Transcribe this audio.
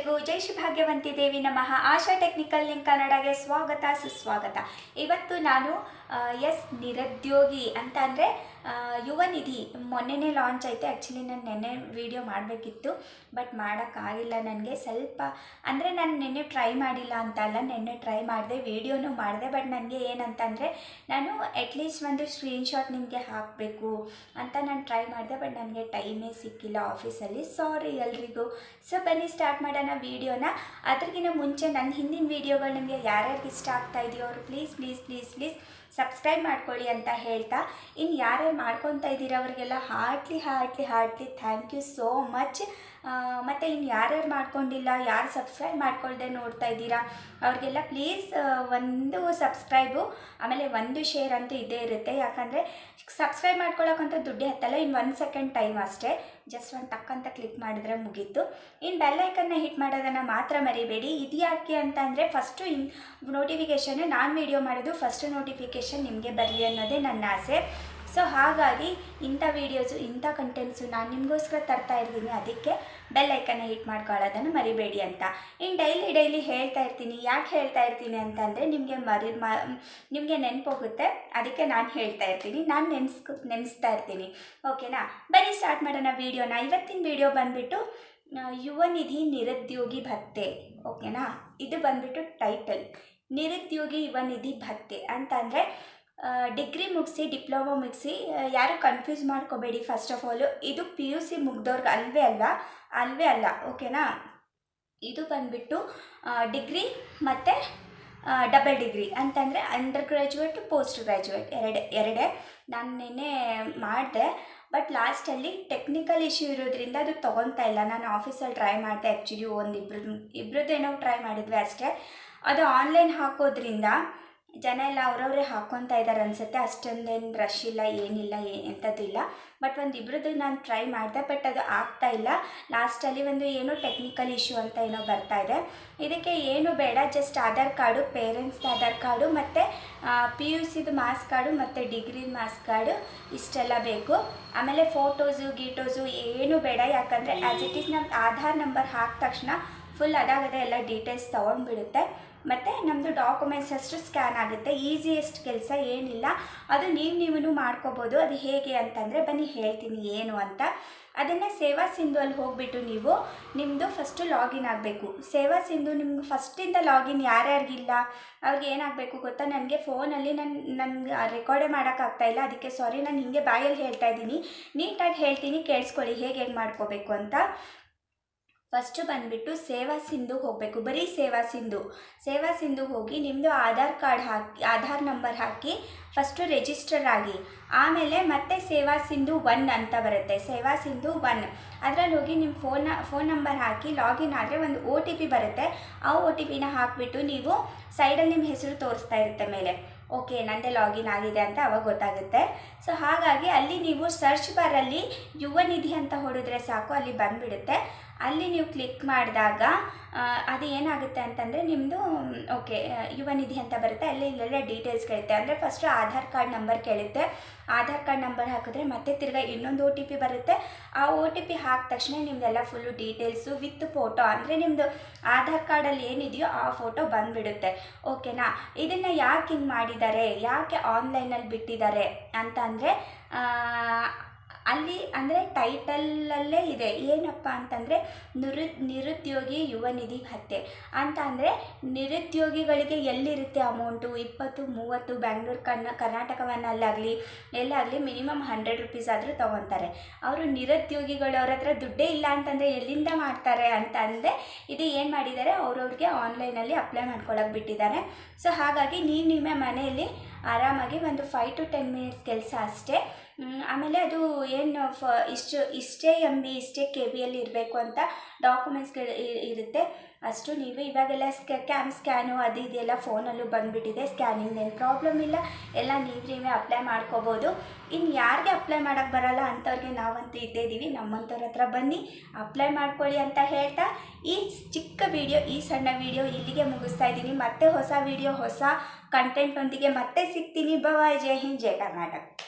ಎಲ್ಲರಿಗೂ ಜೈ ಶ್ರೀ ಭಾಗ್ಯವಂತಿ ದೇವಿ ನಮಃ. ಆಶಾ technical link ಕನ್ನಡಗೆ ಸ್ವಾಗತ ಸುಸ್ವಾಗತ. ಇವತ್ತು ನಾನು ಎಸ್ ನಿರುದ್ಯೋಗಿ ಅಂತ ಅಂದರೆ ಯುವ ನಿಧಿ. ಮೊನ್ನೆನೇ ಲಾಂಚ್ ಆಯಿತು. ಆ್ಯಕ್ಚುಲಿ ನಾನು ನೆನ್ನೆ ವೀಡಿಯೋ ಮಾಡಬೇಕಿತ್ತು ಬಟ್ ಮಾಡೋಕ್ಕಾಗಿಲ್ಲ ನನಗೆ. ಸ್ವಲ್ಪ, ಅಂದರೆ ನಾನು ನೆನ್ನೆ ಟ್ರೈ ಮಾಡಿಲ್ಲ ಅಂತ ಅಲ್ಲ, ನೆನ್ನೆ ಟ್ರೈ ಮಾಡಿದೆ ವಿಡಿಯೋನೂ ಮಾಡಿದೆ ಬಟ್ ನನಗೆ ಏನಂತಂದರೆ, ನಾನು ಅಟ್ಲೀಸ್ಟ್ ಒಂದು ಸ್ಕ್ರೀನ್ಶಾಟ್ ನಿಮಗೆ ಹಾಕಬೇಕು ಅಂತ ನಾನು ಟ್ರೈ ಮಾಡಿದೆ ಬಟ್ ನನಗೆ ಟೈಮೇ ಸಿಕ್ಕಿಲ್ಲ ಆಫೀಸಲ್ಲಿ ಸಾರಿ ಎಲ್ರಿಗೂ. ಸೊ ಬನ್ನಿ ಸ್ಟಾರ್ಟ್ ಮಾಡೋಣ ವೀಡಿಯೋನ ಅದಕ್ಕಿಂತ ಮುಂಚೆ ನನ್ನ ಹಿಂದಿನ ವೀಡಿಯೋಗಳು ನಿಮಗೆ ಯಾರ್ಯಾರಿಗೆ ಇಷ್ಟ ಆಗ್ತಾ ಇದೆಯೋ ಅವರು please please please please subscribe ಮಾಡ್ಕೊಳ್ಳಿ ಅಂತ ಹೇಳ್ತಾ ಇನ್ನು ಯಾರ್ಯಾರು ಮಾಡ್ಕೊತಾ ಇದ್ದೀರ ಅವರಿಗೆಲ್ಲ heartly heartly heartly thank you so much ಮತ್ತು ಇನ್ನು ಯಾರ್ಯಾರು ಮಾಡ್ಕೊಂಡಿಲ್ಲ, ಯಾರು ಸಬ್ಸ್ಕ್ರೈಬ್ ಮಾಡ್ಕೊಳ್ದೆ ನೋಡ್ತಾ ಇದ್ದೀರಾ, ಅವ್ರಿಗೆಲ್ಲ ಪ್ಲೀಸ್ ಒಂದು ಸಬ್ಸ್ಕ್ರೈಬು ಆಮೇಲೆ ಒಂದು ಶೇರ್ ಅಂತೂ ಇದೇ ಇರುತ್ತೆ. ಯಾಕಂದರೆ ಸಬ್ಸ್ಕ್ರೈಬ್ ಮಾಡ್ಕೊಳ್ಳೋಕ್ಕಂತ ದುಡ್ಡೇ ಹತ್ತಲ್ಲ ಇನ್ನು ಒಂದು ಸೆಕೆಂಡ್ ಟೈಮ್ ಅಷ್ಟೇ. ಜಸ್ಟ್ ಒಂದು ತಕ್ಕಂತ ಕ್ಲಿಕ್ ಮಾಡಿದ್ರೆ ಮುಗೀತು. ಇನ್ನು ಬೆಲ್ಲೈಕನ್ನ ಹಿಟ್ ಮಾಡೋದನ್ನು ಮಾತ್ರ ಮರಿಬೇಡಿ. ಇದು ಯಾಕೆ ಅಂತ ಅಂದರೆ ಫಸ್ಟು ಇನ್ ನೋಟಿಫಿಕೇಷನ್ ನಾನು ವೀಡಿಯೋ ಮಾಡೋದು ಫಸ್ಟ್ ನೋಟಿಫಿಕೇಷನ್ ನಿಮಗೆ ಬರಲಿ ಅನ್ನೋದೇ ನನ್ನ ಆಸೆ. ಸೊ ಹಾಗಾಗಿ ಇಂಥ ವೀಡಿಯೋಸು ಇಂಥ ಕಂಟೆಂಟ್ಸು ನಾನು ನಿಮಗೋಸ್ಕರ ತರ್ತಾ ಇರ್ತೀನಿ. ಅದಕ್ಕೆ ಬೆಲ್ ಐಕನ್ನ ಹಿಟ್ ಮಾಡ್ಕೊಳ್ಳೋದನ್ನು ಮರಿಬೇಡಿ ಅಂತ. ಇನ್ನು ಡೈಲಿ ಡೈಲಿ ಹೇಳ್ತಾ ಇರ್ತೀನಿ. ಯಾಕೆ ಹೇಳ್ತಾ ಇರ್ತೀನಿ ಅಂತಂದರೆ ನಿಮಗೆ ಮರಿ, ಮ, ನಿಮಗೆ ನೆನಪೋಗುತ್ತೆ. ಅದಕ್ಕೆ ನಾನು ಹೇಳ್ತಾ ಇರ್ತೀನಿ. ನಾನು ನೆನೆಸ್ಕೊ ನೆನೆಸ್ತಾ ಇರ್ತೀನಿ. ಓಕೆನಾ? ಬನ್ನಿ ಸ್ಟಾರ್ಟ್ ಮಾಡೋಣ ವೀಡಿಯೋನ ಇವತ್ತಿನ ವೀಡಿಯೋ ಬಂದುಬಿಟ್ಟು ಯುವ ನಿಧಿ ನಿರುದ್ಯೋಗಿ ಭತ್ತೆ. ಓಕೆನಾ? ಇದು ಬಂದುಬಿಟ್ಟು ಟೈಟಲ್ ನಿರುದ್ಯೋಗಿ ಯುವ ನಿಧಿ ಭತ್ತೆ. ಅಂತಂದರೆ ಡಿಗ್ರಿ ಮುಗಿಸಿ ಡಿಪ್ಲೊಮೊ ಮುಗಿಸಿ ಯಾರು ಕನ್ಫ್ಯೂಸ್ ಮಾಡ್ಕೋಬೇಡಿ ಫಸ್ಟ್ ಆಫ್ ಆಲು ಇದು ಪಿ ಯು ಸಿ ಮುಗ್ದವ್ರಿಗೆ ಅಲ್ವೇ ಅಲ್ಲ ಅಲ್ವೇ ಅಲ್ಲ ಓಕೆನಾ ಇದು ಬಂದುಬಿಟ್ಟು ಡಿಗ್ರಿ ಮತ್ತು ಡಬಲ್ ಡಿಗ್ರಿ ಅಂತಂದರೆ ಅಂಡರ್ ಗ್ರ್ಯಾಜುಯೇಟ್ ಪೋಸ್ಟ್ ಗ್ರ್ಯಾಜುಯೇಟ್ ಎರಡೇ ಎರಡೇ. ನಾನು ನಿನ್ನೆ ಮಾಡಿದೆ ಬಟ್ ಲಾಸ್ಟಲ್ಲಿ ಟೆಕ್ನಿಕಲ್ ಇಶ್ಯೂ ಇರೋದ್ರಿಂದ ಅದು ತೊಗೊತಾ ಇಲ್ಲ. ನಾನು ಆಫೀಸಲ್ಲಿ ಟ್ರೈ ಮಾಡಿದೆ ಆ್ಯಕ್ಚುಲಿ ಒಂದು ಇಬ್ರದ್ದು ಇಬ್ರದ್ದೇನೋ ಟ್ರೈ ಮಾಡಿದ್ವಿ ಅಷ್ಟೇ. ಅದು ಆನ್ಲೈನ್ ಹಾಕೋದ್ರಿಂದ ಜನ ಎಲ್ಲ ಅವರವರೇ ಹಾಕ್ಕೊತಾ ಇದ್ದಾರೆ ಅನ್ಸುತ್ತೆ. ಅಷ್ಟೊಂದೇನು ರಶ್ ಇಲ್ಲ, ಏನಿಲ್ಲ, ಏ ಎಂಥದ್ದಿಲ್ಲ ಬಟ್ ಒಂದು ಇಬ್ಬರದ್ದು ನಾನು ಟ್ರೈ ಮಾಡಿದೆ ಬಟ್ ಅದು ಆಗ್ತಾ ಇಲ್ಲ. ಲಾಸ್ಟಲ್ಲಿ ಒಂದು ಏನೋ ಟೆಕ್ನಿಕಲ್ ಇಶ್ಯೂ ಅಂತ ಏನೋ ಬರ್ತಾ ಇದೆ. ಇದಕ್ಕೆ ಏನು ಬೇಡ ಜಸ್ಟ್ ಆಧಾರ್ ಕಾರ್ಡು ಪೇರೆಂಟ್ಸ್ದು ಆಧಾರ್ ಕಾರ್ಡು ಮತ್ತು ಪಿ ಯು ಸಿದು ಮಾಸ್ ಕಾರ್ಡು ಮತ್ತು ಡಿಗ್ರಿ ಮಾಸ್ ಕಾರ್ಡು ಇಷ್ಟೆಲ್ಲ ಬೇಕು. ಆಮೇಲೆ ಫೋಟೋಸು ಗೀಟೋಸು, ಏನು ಬೇಡ. ಯಾಕಂದರೆ ಆ್ಯಸ್ ಇಟ್ ಈಸ್ ನಮ್ಮ ಆಧಾರ್ ನಂಬರ್ ಹಾಕಿದ ತಕ್ಷಣ ಫುಲ್ ಅದಾಗದೆ ಎಲ್ಲ ಡೀಟೇಲ್ಸ್ ತೊಗೊಂಡ್ಬಿಡುತ್ತೆ. ಮತ್ತು ನಮ್ಮದು ಡಾಕ್ಯುಮೆಂಟ್ಸ್ ಅಷ್ಟು ಸ್ಕ್ಯಾನ್ ಆಗುತ್ತೆ. ಈಸಿಯೆಸ್ಟ್ ಕೆಲಸ ಏನಿಲ್ಲ. ಅದು ನೀವು ನೀವು ಮಾಡ್ಕೋಬೋದು. ಅದು ಹೇಗೆ ಅಂತಂದರೆ, ಬನ್ನಿ ಹೇಳ್ತೀನಿ ಏನು ಅಂತ. ಅದನ್ನು ಸೇವಾ ಸಿಂಧು ಅಲ್ಲಿ ಹೋಗಿಬಿಟ್ಟು ನೀವು ನಿಮ್ಮದು ಫಸ್ಟು ಲಾಗಿನ್ ಆಗಬೇಕು. ಸೇವಾ ಸಿಂಧು ನಿಮ್ಗೆ ಫಸ್ಟಿಂದ ಲಾಗಿನ್ ಯಾರ್ಯಾರಿಗಿಲ್ಲ, ಅವ್ರಿಗೆ ಏನಾಗಬೇಕು ಗೊತ್ತಾ? ನನಗೆ ಫೋನಲ್ಲಿ ನನ್ನ ನನಗೆ ರೆಕಾರ್ಡೇ ಮಾಡೋಕ್ಕಾಗ್ತಾಯಿಲ್ಲ ಅದಕ್ಕೆ ಸಾರಿ ನಾನು ಹಿಂಗೆ ಬಾಯಲ್ಲಿ ಹೇಳ್ತಾ ಇದ್ದೀನಿ. ನೀಟಾಗಿ ಹೇಳ್ತೀನಿ, ಕೇಳಿಸ್ಕೊಳ್ಳಿ, ಹೇಗೆ ಹೇಗೆ ಮಾಡ್ಕೋಬೇಕು ಅಂತ. ಫಸ್ಟು ಬಂದುಬಿಟ್ಟು ಸೇವಾ ಸಿಂಧು ಹೋಗಬೇಕು. ಬರೀ ಸೇವಾ ಸಿಂಧು. ಸೇವಾ ಸಿಂಧು ಹೋಗಿ ನಿಮ್ಮದು ಆಧಾರ್ ಕಾರ್ಡ್ ಹಾಕಿ, ಆಧಾರ್ ನಂಬರ್ ಹಾಕಿ ಫಸ್ಟು ರಿಜಿಸ್ಟರ್ ಆಗಿ. ಆಮೇಲೆ ಮತ್ತೆ ಸೇವಾ ಸಿಂಧು ಒನ್ ಅಂತ ಬರುತ್ತೆ. ಸೇವಾ ಸಿಂಧು ಒನ್ ಅದರಲ್ಲಿ ಹೋಗಿ ನಿಮ್ಮ ಫೋನ್ ಫೋನ್ ನಂಬರ್ ಹಾಕಿ ಲಾಗಿನ್ ಆದರೆ ಒಂದು ಒ ಟಿ ಪಿ ಬರುತ್ತೆ. ಆ ಒ ಟಿ ಪಿನ ಹಾಕಿಬಿಟ್ಟು ನೀವು ಸೈಡಲ್ಲಿ ನಿಮ್ಮ ಹೆಸರು ತೋರಿಸ್ತಾ ಇರುತ್ತೆ ಮೇಲೆ. ಓಕೆ ನಂದೇ ಲಾಗಿನ್ ಆಗಿದೆ ಅಂತ ಅವಾಗ ಗೊತ್ತಾಗುತ್ತೆ. ಸೊ ಹಾಗಾಗಿ ಅಲ್ಲಿ ನೀವು ಸರ್ಚ್ ಬಾರಲ್ಲಿ ಯುವ ನಿಧಿ ಅಂತ ಹೊಡೆದ್ರೆ ಸಾಕು, ಅಲ್ಲಿ ಬಂದುಬಿಡುತ್ತೆ. ಅಲ್ಲಿ ನೀವು ಕ್ಲಿಕ್ ಮಾಡಿದಾಗ ಅದು ಏನಾಗುತ್ತೆ ಅಂತಂದರೆ ನಿಮ್ಮದು ಓಕೆ ಯುವ ನಿಧಿ ಅಂತ ಬರುತ್ತೆ. ಅಲ್ಲಿ ಇಲ್ಲೆಲ್ಲ ಡೀಟೇಲ್ಸ್ ಕೇಳುತ್ತೆ. ಅಂದರೆ ಫಸ್ಟು ಆಧಾರ್ ಕಾರ್ಡ್ ನಂಬರ್ ಕೇಳುತ್ತೆ. ಆಧಾರ್ ಕಾರ್ಡ್ ನಂಬರ್ ಹಾಕಿದ್ರೆ ಮತ್ತೆ ತಿರ್ಗಾ ಇನ್ನೊಂದು ಒ ಟಿ ಪಿ ಬರುತ್ತೆ. ಆ ಒ ಟಿ ಪಿ ಹಾಕಿದ ತಕ್ಷಣ ನಿಮ್ಮದೆಲ್ಲ ಫುಲ್ಲು ಡೀಟೇಲ್ಸು ವಿತ್ ಫೋಟೋ ಅಂದರೆ ನಿಮ್ಮದು ಆಧಾರ್ ಕಾರ್ಡಲ್ಲಿ ಏನಿದೆಯೋ ಆ ಫೋಟೋ ಬಂದುಬಿಡುತ್ತೆ. ಓಕೆನಾ ಇದನ್ನು ಯಾಕೆ ಹಿಂಗೆ ಮಾಡಿದ್ದಾರೆ ಯಾಕೆ ಆನ್ಲೈನಲ್ಲಿ ಬಿಟ್ಟಿದ್ದಾರೆ ಅಂತ ಅಂದರೆ ಅಲ್ಲಿ ಅಂದರೆ ಟೈಟಲಲ್ಲೇ ಇದೆ. ಏನಪ್ಪ ಅಂತಂದರೆ ನಿರು, ನಿರುದ್ಯೋಗಿ ಯುವ ನಿಧಿ ಭತ್ಯೆ ಅಂತ ಅಂದರೆ ನಿರುದ್ಯೋಗಿಗಳಿಗೆ ಎಲ್ಲಿರುತ್ತೆ ಅಮೌಂಟು ಇಪ್ಪತ್ತು, ಮೂವತ್ತು ಬ್ಯಾಂಗ್ಳೂರು ಕರ್ನ, ಕರ್ನಾಟಕವನ್ನಲ್ಲಾಗಲಿ, ಎಲ್ಲಾಗಲಿ ಮಿನಿಮಮ್ ಹಂಡ್ರೆಡ್ ರುಪೀಸ್ ಆದರೂ ತೊಗೊತಾರೆ. ಅವರು ನಿರುದ್ಯೋಗಿಗಳು ಅವ್ರ ಹತ್ರ ದುಡ್ಡೇ ಇಲ್ಲ ಅಂತಂದರೆ ಎಲ್ಲಿಂದ ಮಾಡ್ತಾರೆ ಅಂತ ಅಂದರೆ ಇದು ಏನು ಮಾಡಿದ್ದಾರೆ? ಅವ್ರವ್ರಿಗೆ ಆನ್ಲೈನಲ್ಲಿ ಅಪ್ಲೈ ಮಾಡ್ಕೊಳಕ್ಕೆ ಬಿಟ್ಟಿದ್ದಾರೆ. ಸೊ ಹಾಗಾಗಿ ನೀವು ನಿಮ್ಮ ಮನೆಯಲ್ಲಿ ಆರಾಮಾಗಿ ಒಂದು ಫೈವ್ ಟು ಟೆನ್ ಮಿನಿಟ್ಸ್ ಕೆಲಸ ಅಷ್ಟೇ. ಆಮೇಲೆ ಅದು ಏನು ಫ, ಇಷ್ಟು, ಇಷ್ಟೇ ಎಂ ಬಿ ಇಷ್ಟೇ ಕೆ ಬಿಯಲ್ಲಿ ಇರಬೇಕು ಅಂತ ಡಾಕ್ಯುಮೆಂಟ್ಸ್ಗಳು ಇರುತ್ತೆ. ಅಷ್ಟು ನೀವು ಇವಾಗೆಲ್ಲ ಸ್ಕ್ಯಾ ಕ್ಯಾಮ್ ಸ್ಕ್ಯಾನು ಅದು ಇದೆಲ್ಲ ಫೋನಲ್ಲೂ ಬಂದುಬಿಟ್ಟಿದೆ. ಸ್ಕ್ಯಾನಿಂಗ್ ಏನು ಪ್ರಾಬ್ಲಮ್ ಇಲ್ಲ. ಎಲ್ಲ ನೀವು ನೀವೇ ಅಪ್ಲೈ ಮಾಡ್ಕೋಬೋದು. ಇನ್ನು ಯಾರಿಗೆ ಅಪ್ಲೈ ಮಾಡೋಕ್ಕೆ ಬರಲ್ಲ ಅಂಥವ್ರಿಗೆ ನಾವಂತೂ ಇದ್ದೇ ಇದ್ದೀವಿ ನಮ್ಮಂಥವ್ರ ಹತ್ರ ಬನ್ನಿ ಅಪ್ಲೈ ಮಾಡ್ಕೊಳ್ಳಿ ಅಂತ ಹೇಳ್ತಾ, ಈ ಚಿಕ್ಕ ವಿಡಿಯೋ ಈ ಸಣ್ಣ ವಿಡಿಯೋ ಇಲ್ಲಿಗೆ ಮುಗಿಸ್ತಾ ಇದ್ದೀನಿ. ಮತ್ತೆ ಹೊಸ ವಿಡಿಯೋ ಹೊಸ ಕಂಟೆಂಟೊಂದಿಗೆ ಮತ್ತೆ ಸಿಗ್ತೀನಿ. ಬವಾಯ್ ಜೈ ಹಿಂದ್, ಜೈ ಕರ್ನಾಟಕ.